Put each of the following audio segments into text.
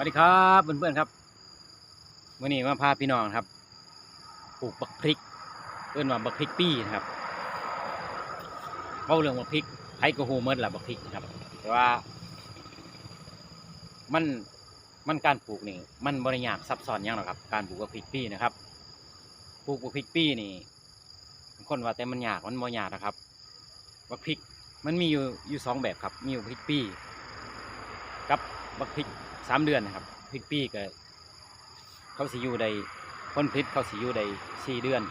วัสดีครับเพื่อนๆครับวันนี้มาพาพี่น้องครับปลูกบักพริกเอิ้นว่าบักพริกปี้นะครับเว้าเรื่องบักพริกไผก็ฮู้หมดละบักพริกนะครับ แต่ว่า มันมันการปลูกนี่มันบริยากซับซ้อนยังหรอครับการปลูกบักพริกปี้นะครับปลูกบักพริกปี้นี่คนว่าแต่มันยากมันบ่ยากนะครับบักพริกมันมีอยู่อยู่สองแบบครับ มีบักพริกปี้กับบักพริก สามเดือนนะครับพริกปี้ก็เขาสิอยู่ได้พ้นพิษเขาสิอยู่ได้สี่เดือน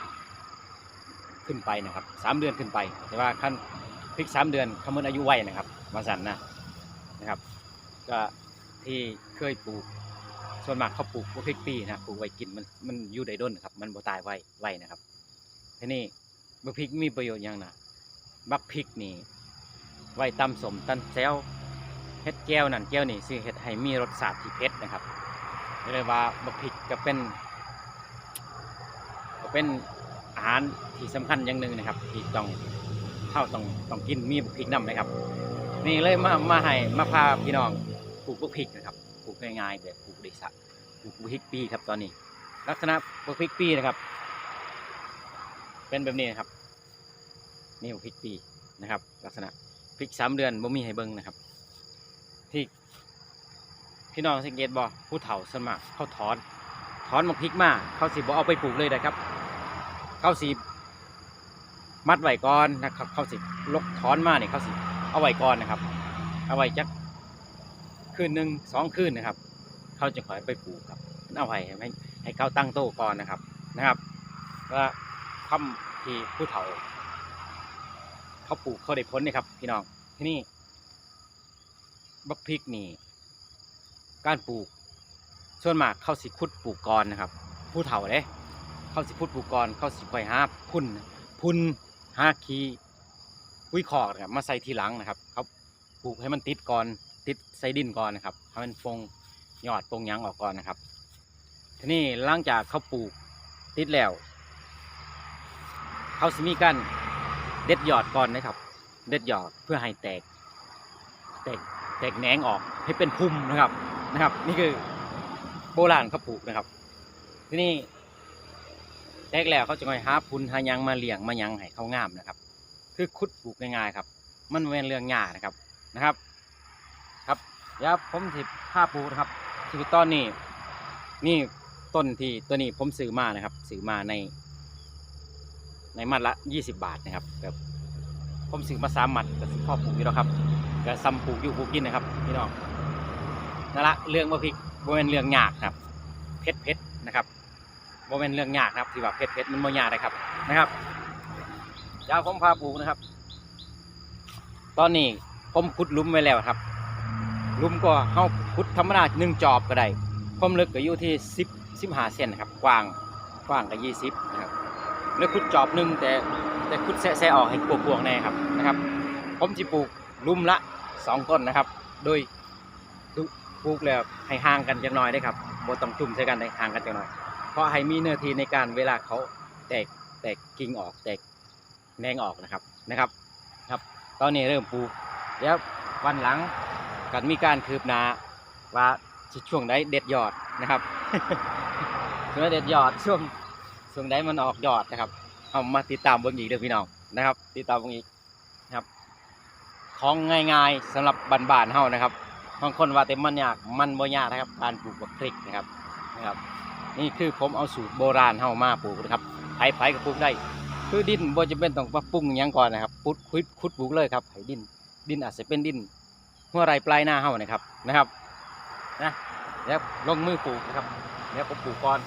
ขึ้นไปนะครับสามเดือนขึ้นไป แต่ว่าขั้นพริกสามเดือนเขาเมื่ออายุไวนะครับมาสันนะนะครับ ก็ที่เคยปลูกส่วนมากเขาปลูกบักพริกปีนะปลูกไว้กินมันมันอยู่ได้ด้นครับ มันบ่ตายไวไวนะครับทีนี้บักพริกมีประโยชน์ยังนะบักพริกนี่ไว้ตำสมตันแซว ฮ็ดแก้วนั่นแก้วนี่ซึ่งเฮ็ดให้มีรสชาติที่เผ็ดนะครับก็เลยว่าบักพริกก็เป็นก็เป็นอาหารที่สำคัญอย่างหนึ่งนะครับที่ต้องเข้าต้องต้องกินมีบักพริกนำนะครับ นี่เลยมามาให้มาพาพี่น้องปลูกบักพริกนะครับปลูกง่ายๆแบบปลูกได้สะปลูกบักพริกปีครับตอนนี้ ลักษณะบักพริกปีนะครับ เป็นแบบนี้นะครับนี่บักพริกปีนะครับ ลักษณะพริกสามเดือนบ่มีให้เบิ่งนะครับ พี่น้องสังเกตบ่ผู้เฒ่าสมัครเขาถอน ถอนมาพริกมาเขาสิบ่เอาไปปลูกเลยนะครับ เขาสิมัดไว้ก่อนนะครับเขาสิลกถอนมาเนี่ยเขาสิเอาไว้ก่อนนะครับ เอาไว้จักคืนหนึ่งสองคืนนะครับ เขาจะขอยไปปลูกครับเอาไว้ให้ให้เขาตั้งโตก่อนนะครับนะครับว่าคำที่ผู้เฒ่า เขาปลูกเขาได้ผลนี่ครับ พี่น้องที่นี่บักพริกนี่ การปลูก ส่วนมากเขาสิขุดปลูกกอนนะครับ ผู้เฒ่าเด้เขาสิขุดปลูกกอนเขาสิค่อยหาพุ่นพุ่นหาขี้ปุ๋ยคอกนะครับมาใส่ทีหลังนะครับเขาปลูกให้มันติดก่อนติดใส่ดินก่อนนะครับให้มันฟงยอดฟงยังออกก่อนนะครับ ทีนี้หลังจากเขาปลูกติดแล้วเขาสิมีการเด็ดยอดก่อนนะครับ เด็ดยอดเพื่อให้แตกแตกแตกแหนงออกให้เป็นพุ่มนะครับ นะครับ นี่คือโบราณเขาปลูกนะครับ ที่นี้แตกแล้วเขาจะคอยหาพุนหายังมาเลี้ยงมายังให้เขางามนะครับ คือคุดปลูกง่ายๆครับ มันบ่แม่นเรื่องยากนะครับนะครับ ครับเดี๋ยวผมสิภาปลูกนะครับที่ตอนนี้นี่ต้นที่ตัวนี้ผมซื้อมานะครับซื้อมาใน ในมัดละ20บบาทนะครับแบบผมซื้อมาสามมัดก็สิพ่อปลูกอยู่แล้วครับก็ซ้ำปลูกอยู่ปลูกกินนะครับพี่น้อง นั่นละเรื่องมะพริกโมเมนเรื่องยากครับเพชรเพชรนะครับโมเมนเรื่องยากนะครับที่ว่าเพชรเพชรมันโมยากนะครับนะครับเดี๋ยวผมพาปลูกนะครับ ตอนนี้ผมขุดลุมไว้แล้วครับลุมก็เข้าขุดธรรมดาหนึ่งจอบก็ได้ความลึกก็อยู่ที่สิบสิบห้าเซนครับ กว้างกว้างก็ยี่สิบนะครับแล้วขุดจอบหนึ่งแต่แต่ขุดแซะๆออกให้กวงๆแน่ครับนะครับ ผมจะปลูกลุมละสองต้นนะครับ โดยดู ปลูกแล้วให้ห่างกันจังหน่อยได้ครับบ่ต้องจุ่มใส่กันได้ห่างกันจังหน่อย เพราะให้มีเนื้อที่ในการเวลาเขาแตกแตกกิ่งออกแตกแนงออกนะครับนะครับครับ ตอนนี้เริ่มปลูกเดี๋ยววันหลังกันมีการคืบหน้าว่าช่วงใดเด็ดยอดนะครับช่วงเด็ดยอดช่วงช่วงใดมันออกยอดนะครับ เอามาติดตามเบิ่งอีกเด้อพี่น้องนะครับ ติดตามเบิ่งอีกของง่ายๆสำหรับบ้านๆเฮานะครับ บางคนว่าแต่มันยากมันบ่ยากนะครับ การปลูกบักพริกนะครับนะครับ นี่คือผมเอาสูตรโบราณเข้ามาปลูกนะครับไผ่ไผ่ก็ปลูกได้ คือดินบ่จะเป็นต้องมาปรุงอยังก่อนนะครับปุดคุดคุดปลูกเลยครับไผ่ดิน ดินอาจจะเป็นดินหัวไรปลายหน้าเข้านะครับนะครับนะแล้วลงมือปลูกนะครับแล้วผมปลูกก่อน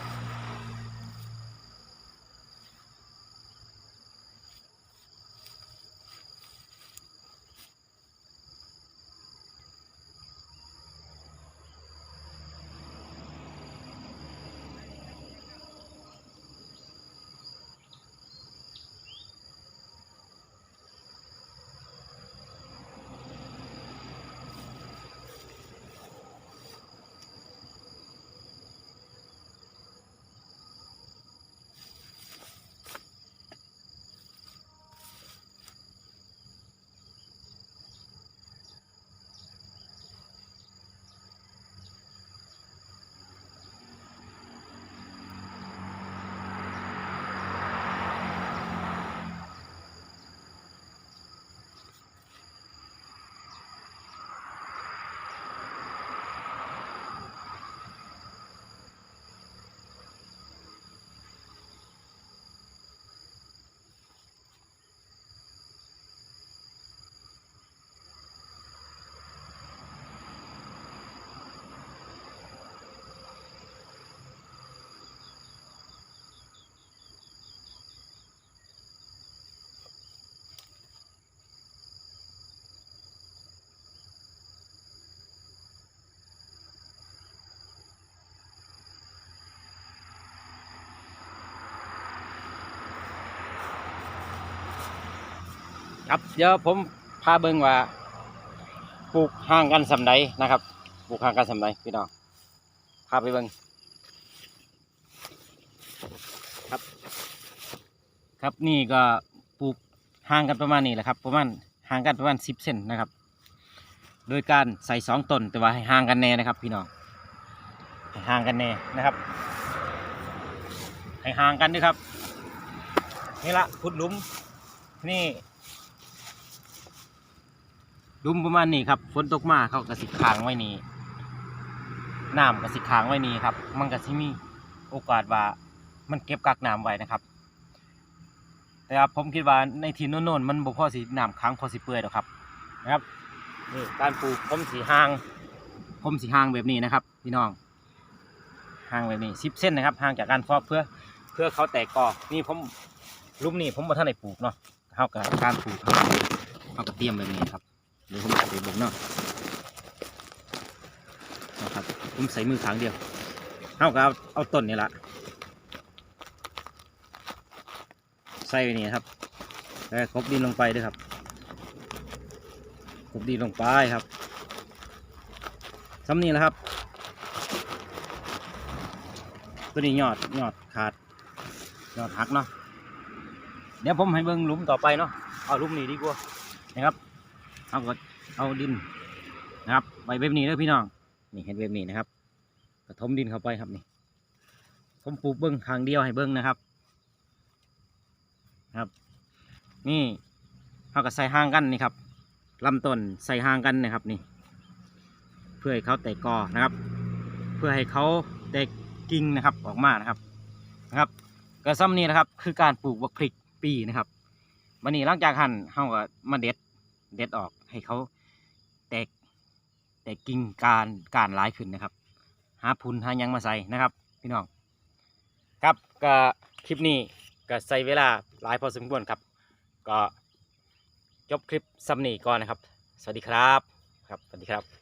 ครับเดี๋ยวผมพาเบิ่งว่าปลูกห่างกันสำใดนะครับปลูกห่างกันสำใดพี่น้องพาไปเบิ่งครับ ครับนี่ก็ปลูกห่างกันประมาณนี้แหละครับ ประมาณห่างกันประมาณสิบเซนนะครับ โดยการใส่สองต้นแต่ว่าให้ห่างกันแน่นะครับ พี่น้องให้ห่างกันแน่นะครับให้ห่างกันด้วยครับนี่ละขุดหลุมนี่ หลุมประมาณนี้ครับฝนตกมาเขากระสิค้างไว้นี่น้ำกระสิค้างไว้นี่ครับ มันกระสิมีโอกาสว่ามันเก็บกักน้ำไว้นะครับแต่ว่าผมคิดว่าในที่โน่นๆมันบ่พอสิน้ำค้างพอสิเปื่อยหรอกครับนะครับนี่การปลูกผมสีห่าง ผมสีห่างแบบนี้นะครับ พี่น้องห่างแบบนี้สิบเส้นนะครับห่างจากการฟอกเพื่อเพื่อเขาแตกกอนี่ผมลุมนี่ผมมาท่านไหนปลูกเนาะเท่ากับการปลูกเขาเขาก็เตรียมแบบนี้ครับ เดี๋ยวผมจะไปบิ่งเนาะนะครับผมใส่มือขางเดียวเท่ากับเอาเอาต้นนี่ละใส่ไปนี่ครับแล้วคบดินลงไปด้วยครับคบดินลงไปครับซ้ำนี่แหละครับ ตัวนี้ยอดยอดขาดยอดหักเนาะเดี๋ยวผมให้เบิ่งหลุมต่อไปเนาะเอาหลุมนี้ดีกว่านะครับ เอาก็เอาดินนะครับไว้แบบนี้เลยพี่น้องนี่เห็นแบบนี้นะครับกระทมดินเข้าไปครับนี่ผมปลูกเบิ้งครั้งเดียวให้เบิ้งนะครับ ครับ นี่เขาก็ใส่ห่างกันนี่ครับลำต้นใส่ห่างกันนะครับนี่ เพื่อให้เขาแตกกอนะครับ เพื่อให้เขาแตกกิ่งนะครับออกมานะครับนะครับกระซ้ำนี้นะครับคือการปลูกบักพริกปีนะครับวันนี้หลังจากหั่นเขาก็มาเด็ด เด็ดออกให้เขาแตกแตกกิ่งการการหลายขึ้นนะครับ หาพุนหายังมาใส่นะครับ พี่น้อง ครับก็คลิปนี้ก็ใส่เวลาหลายพอสมควรครับ ก็จบคลิปซ้ำนี่ก่อนนะครับ สวัสดีครับ ครับ สวัสดีครับ